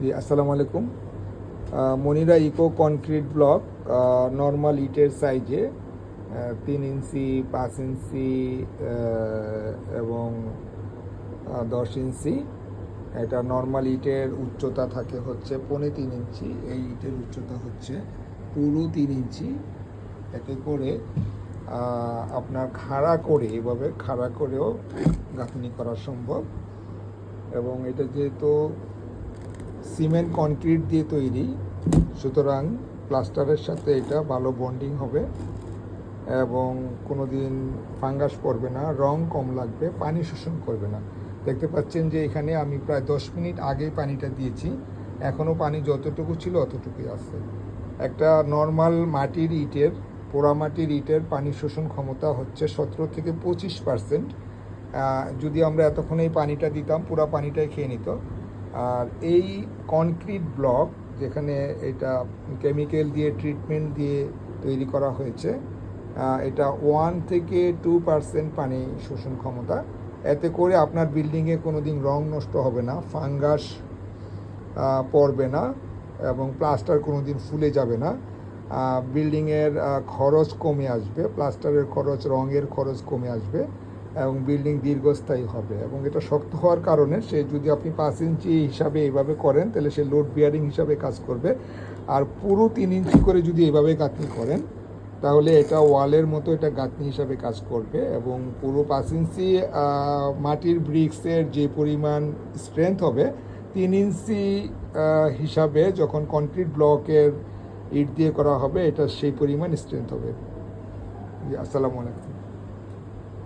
জি, আসসালামু আলাইকুম। Monira eco concrete block normal ইটের সাইজে তিন ইঞ্চি, পাঁচ ইঞ্চি এবং দশ ইঞ্চি। এটা নর্মাল ইটের উচ্চতা থাকে হচ্ছে পৌনে তিন ইঞ্চি। এই ইটের উচ্চতা হচ্ছে পুরো তিন ইঞ্চি। এতে করে আপনার খাড়া করে, এভাবে খাড়া করেও গাঁথনি করা সম্ভব। এবং এটা যেহেতু সিমেন্ট কনক্রিট দিয়ে তৈরি। সুতরাং প্লাস্টারের সাথে এটা ভালো বন্ডিং হবে এবং কোনো দিন ফাঙ্গাস পড়বে না, রং কম লাগবে, পানি শোষণ করবে না। দেখতে পাচ্ছেন যে এখানে আমি প্রায় দশ মিনিট আগেই পানিটা দিয়েছি। এখনও পানি যতটুকু ছিল অতটুকুই আছে। একটা নর্মাল মাটির ইটের পোড়ামাটির ইটের পানি শোষণ ক্ষমতা হচ্ছে সতেরো থেকে পঁচিশ পার্সেন্ট যদি আমরা এতক্ষণ এই পানিটা দিতাম, পুরা পানিটাই খেয়ে নিত। আর এই কনক্রিট ব্লক যেখানে এটা কেমিক্যাল দিয়ে ট্রিটমেন্ট দিয়ে তৈরি করা হয়েছে এটা ওয়ান থেকে টু পার্সেন্ট পানি শোষণ ক্ষমতা। এতে করে আপনার বিল্ডিংয়ে কোনো দিন রং নষ্ট হবে না ফাঙ্গাস পড়বে না এবং প্লাস্টার কোনো দিন ফুলে যাবে না। বিল্ডিংয়ের খরচ কমে আসবে প্লাস্টারের খরচ, রঙের খরচ কমে আসবে। এবং বিল্ডিং দীর্ঘস্থায়ী হবে এবং এটা শক্ত হওয়ার কারণে সে যদি আপনি পাঁচ ইঞ্চি হিসাবে এইভাবে করেন, তাহলে সে লোড বিয়ারিং হিসাবে কাজ করবে। আর পুরো তিন ইঞ্চি করে যদি এইভাবে গাঁথনি করেন, তাহলে এটা ওয়ালের মতো এটা গাঁথনি হিসাবে কাজ করবে এবং পুরো পাঁচ ইঞ্চি মাটির ব্রিক্সের যে পরিমাণ স্ট্রেংথ হবে, তিন ইঞ্চি হিসাবে যখন কনক্রিট ব্লকের ইট দিয়ে করা হবে, এটা সেই পরিমাণ স্ট্রেংথ হবে। আসসালামু আলাইকুম।